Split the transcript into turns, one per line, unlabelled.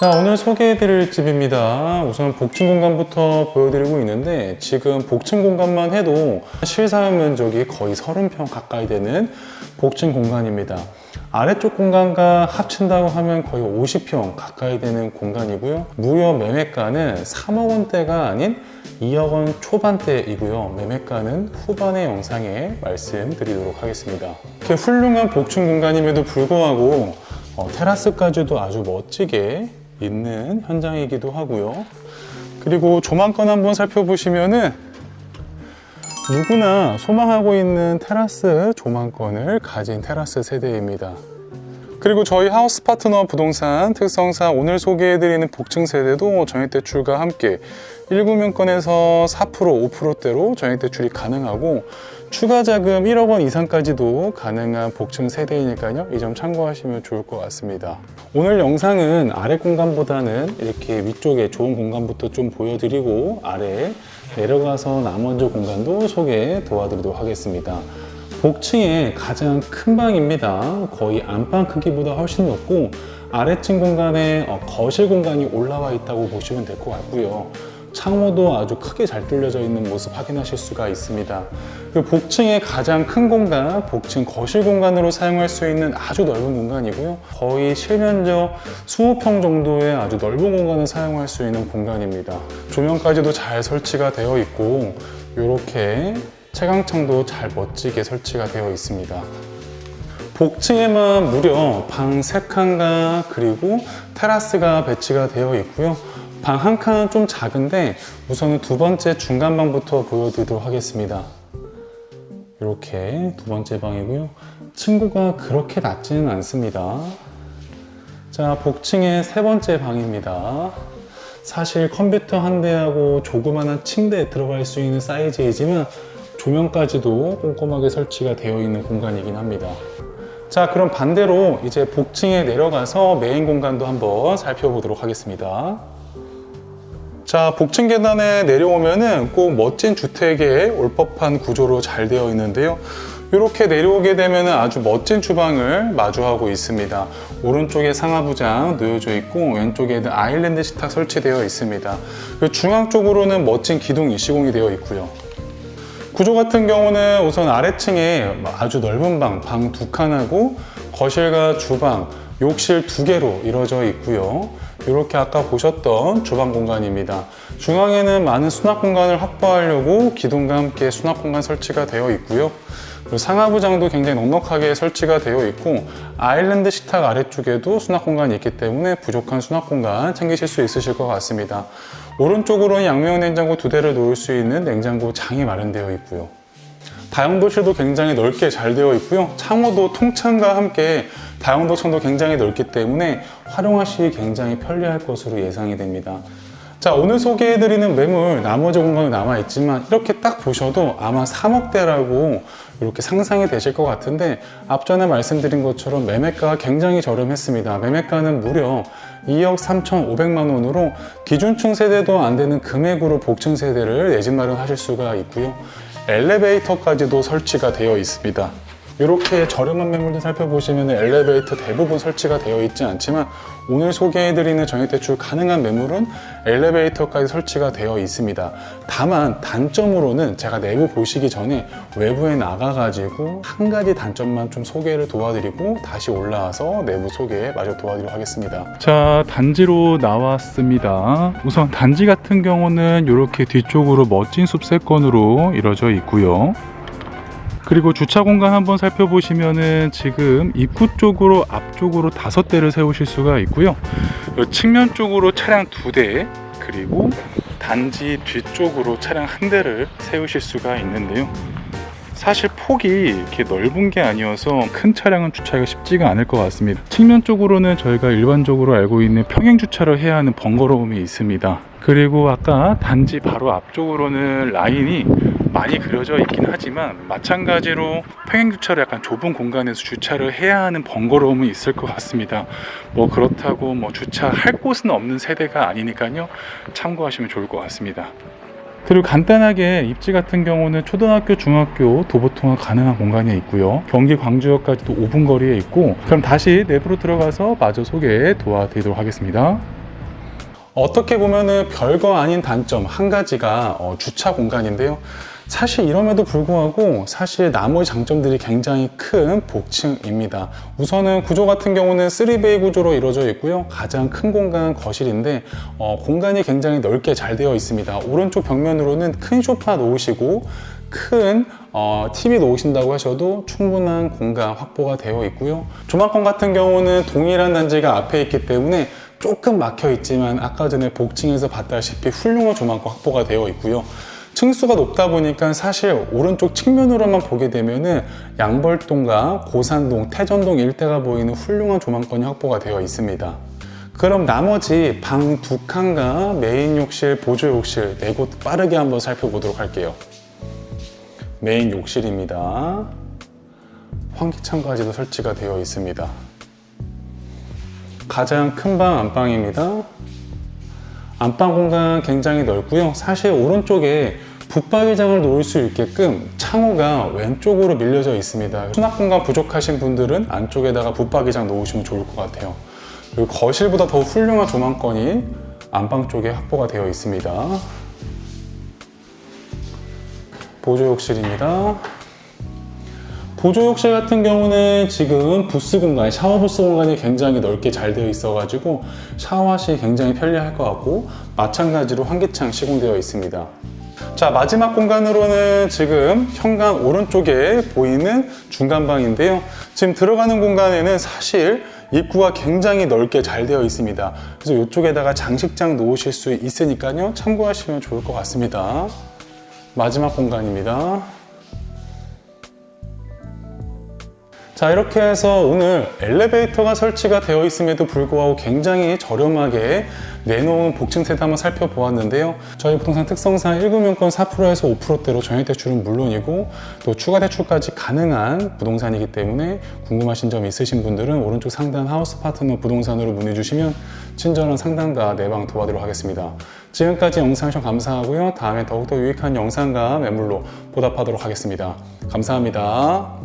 자, 오늘 소개해드릴 집입니다. 우선 복층 공간부터 보여드리고 있는데 지금 복층 공간만 해도 실사용 면적이 거의 30평 가까이 되는 복층 공간입니다. 아래쪽 공간과 합친다고 하면 거의 50평 가까이 되는 공간이고요. 무려 매매가는 3억 원대가 아닌 2억 원 초반대이고요. 매매가는 후반의 영상에 말씀드리도록 하겠습니다. 이렇게 훌륭한 복층 공간임에도 불구하고 어, 테라스까지도 아주 멋지게 있는 현장이기도 하고요. 그리고 조망권 한번 살펴보시면은 누구나 소망하고 있는 테라스 조망권을 가진 테라스 세대입니다. 그리고 저희 하우스 파트너 부동산 특성상 오늘 소개해드리는 복층 세대도 전액대출과 함께 1구명권에서 4% 5%대로 전액대출이 가능하고 추가 자금 1억 원 이상까지도 가능한 복층 세대이니까요. 이 점 참고하시면 좋을 것 같습니다. 오늘 영상은 아래 공간보다는 이렇게 위쪽에 좋은 공간부터 좀 보여드리고 아래 내려가서 나머지 공간도 소개 도와드리도록 하겠습니다. 복층의 가장 큰 방입니다. 거의 안방 크기보다 훨씬 높고 아래층 공간에 어, 거실 공간이 올라와 있다고 보시면 될 것 같고요. 창호도 아주 크게 잘 뚫려져 있는 모습 확인하실 수가 있습니다. 그리고 복층의 가장 큰 공간, 복층 거실 공간으로 사용할 수 있는 아주 넓은 공간이고요. 거의 실면적 20평 정도의 아주 넓은 공간을 사용할 수 있는 공간입니다. 조명까지도 잘 설치가 되어 있고 이렇게 채광창도 잘 멋지게 설치가 되어 있습니다. 복층에만 무려 방 3칸과 그리고 테라스가 배치가 되어 있고요. 방 한 칸은 좀 작은데 우선은 두 번째 중간 방부터 보여드리도록 하겠습니다. 이렇게 두 번째 방이고요. 층고가 그렇게 낮지는 않습니다. 자, 복층의 세 번째 방입니다. 사실 컴퓨터 한 대하고 조그마한 침대에 들어갈 수 있는 사이즈이지만 조명까지도 꼼꼼하게 설치가 되어 있는 공간이긴 합니다. 자, 그럼 반대로 이제 복층에 내려가서 메인 공간도 한번 살펴보도록 하겠습니다. 자, 복층 계단에 내려오면은 꼭 멋진 주택에 올 법한 구조로 잘 되어 있는데요. 이렇게 내려오게 되면 아주 멋진 주방을 마주하고 있습니다. 오른쪽에 상하부장 놓여져 있고 왼쪽에는 아일랜드 식탁 설치되어 있습니다. 그 중앙 쪽으로는 멋진 기둥 이시공이 되어 있고요. 구조 같은 경우는 우선 아래층에 아주 넓은 방, 방 두 칸하고 거실과 주방, 욕실 두 개로 이루어져 있고요. 이렇게 아까 보셨던 주방 공간입니다. 중앙에는 많은 수납 공간을 확보하려고 기둥과 함께 수납 공간 설치가 되어 있고요. 상하부장도 굉장히 넉넉하게 설치가 되어 있고 아일랜드 식탁 아래쪽에도 수납 공간이 있기 때문에 부족한 수납 공간 챙기실 수 있으실 것 같습니다. 오른쪽으로는 양면 냉장고 두 대를 놓을 수 있는 냉장고 장이 마련되어 있고요. 다용도실도 굉장히 넓게 잘 되어 있고요. 창호도 통창과 함께 다용도청도 굉장히 넓기 때문에 활용하시기 굉장히 편리할 것으로 예상이 됩니다. 자, 오늘 소개해드리는 매물 나머지 공간이 남아있지만 이렇게 딱 보셔도 아마 3억대라고 이렇게 상상이 되실 것 같은데 앞전에 말씀드린 것처럼 매매가가 굉장히 저렴했습니다. 매매가는 무려 2억 3,500만 원으로 기준층 세대도 안 되는 금액으로 복층 세대를 내 집 마련하실 수가 있고요. 엘리베이터까지도 설치가 되어 있습니다. 이렇게 저렴한 매물들 살펴보시면 엘리베이터 대부분 설치가 되어 있지 않지만 오늘 소개해드리는 전액 대출 가능한 매물은 엘리베이터까지 설치가 되어 있습니다. 다만 단점으로는 제가 내부 보시기 전에 외부에 나가가지고 한 가지 단점만 좀 소개를 도와드리고 다시 올라와서 내부 소개 마저 도와드리도록 하겠습니다. 자, 단지로 나왔습니다. 우선 단지 같은 경우는 이렇게 뒤쪽으로 멋진 숲세권으로 이루어져 있고요. 그리고 주차 공간 한번 살펴보시면은 지금 입구 쪽으로 앞쪽으로 다섯 대를 세우실 수가 있고요. 측면 쪽으로 차량 두 대, 그리고 단지 뒤쪽으로 차량 한 대를 세우실 수가 있는데요. 사실 폭이 이렇게 넓은 게 아니어서 큰 차량은 주차하기가 쉽지가 않을 것 같습니다. 측면 쪽으로는 저희가 일반적으로 알고 있는 평행 주차를 해야 하는 번거로움이 있습니다. 그리고 아까 단지 바로 앞쪽으로는 라인이 많이 그려져 있긴 하지만 마찬가지로 평행 주차를 약간 좁은 공간에서 주차를 해야 하는 번거로움은 있을 것 같습니다. 뭐 그렇다고 뭐 주차할 곳은 없는 세대가 아니니까요. 참고하시면 좋을 것 같습니다. 그리고 간단하게 입지 같은 경우는 초등학교, 중학교 도보 통학 가능한 공간이 있고요. 경기 광주역까지도 5분 거리에 있고 그럼 다시 내부로 들어가서 마저 소개 도와드리도록 하겠습니다. 어떻게 보면은 별거 아닌 단점 한 가지가 어, 주차 공간인데요. 사실 이럼에도 불구하고 사실 나머지 장점들이 굉장히 큰 복층입니다. 우선은 구조 같은 경우는 3베이 구조로 이루어져 있고요. 가장 큰 공간 거실인데 어, 공간이 굉장히 넓게 잘 되어 있습니다. 오른쪽 벽면으로는 큰 소파 놓으시고 큰 어, TV 놓으신다고 하셔도 충분한 공간 확보가 되어 있고요. 조망권 같은 경우는 동일한 단지가 앞에 있기 때문에 조금 막혀 있지만 아까 전에 복층에서 봤다시피 훌륭한 조망권 확보가 되어 있고요. 층수가 높다 보니까 사실 오른쪽 측면으로만 보게 되면은 양벌동과 고산동, 태전동 일대가 보이는 훌륭한 조망권이 확보가 되어 있습니다. 그럼 나머지 방 두 칸과 메인 욕실, 보조 욕실 네 곳 빠르게 한번 살펴보도록 할게요. 메인 욕실입니다. 환기창까지도 설치가 되어 있습니다. 가장 큰 방 안방입니다. 안방 공간 굉장히 넓고요. 사실 오른쪽에 붙박이장을 놓을 수 있게끔 창호가 왼쪽으로 밀려져 있습니다. 수납 공간 부족하신 분들은 안쪽에다가 붙박이장 놓으시면 좋을 것 같아요. 그리고 거실보다 더 훌륭한 조망권이 안방 쪽에 확보가 되어 있습니다. 보조 욕실입니다. 보조 욕실 같은 경우는 지금 부스 공간, 샤워 부스 공간이 굉장히 넓게 잘 되어 있어가지고 샤워하시 굉장히 편리할 것 같고 마찬가지로 환기창 시공되어 있습니다. 자 마지막 공간으로는 지금 현관 오른쪽에 보이는 중간방인데요. 지금 들어가는 공간에는 사실 입구가 굉장히 넓게 잘 되어 있습니다. 그래서 이쪽에다가 장식장 놓으실 수 있으니까요. 참고하시면 좋을 것 같습니다. 마지막 공간입니다. 자 이렇게 해서 오늘 엘리베이터가 설치가 되어 있음에도 불구하고 굉장히 저렴하게 내놓은 복층 세대 한번 살펴보았는데요. 저희 부동산 특성상 1금융권 4%에서 5%대로 전액 대출은 물론이고 또 추가 대출까지 가능한 부동산이기 때문에 궁금하신 점 있으신 분들은 오른쪽 상단 하우스 파트너 부동산으로 문의 주시면 친절한 상담과 내방 도와드리도록 하겠습니다. 지금까지 영상 시청 감사하고요. 다음에 더욱더 유익한 영상과 매물로 보답하도록 하겠습니다. 감사합니다.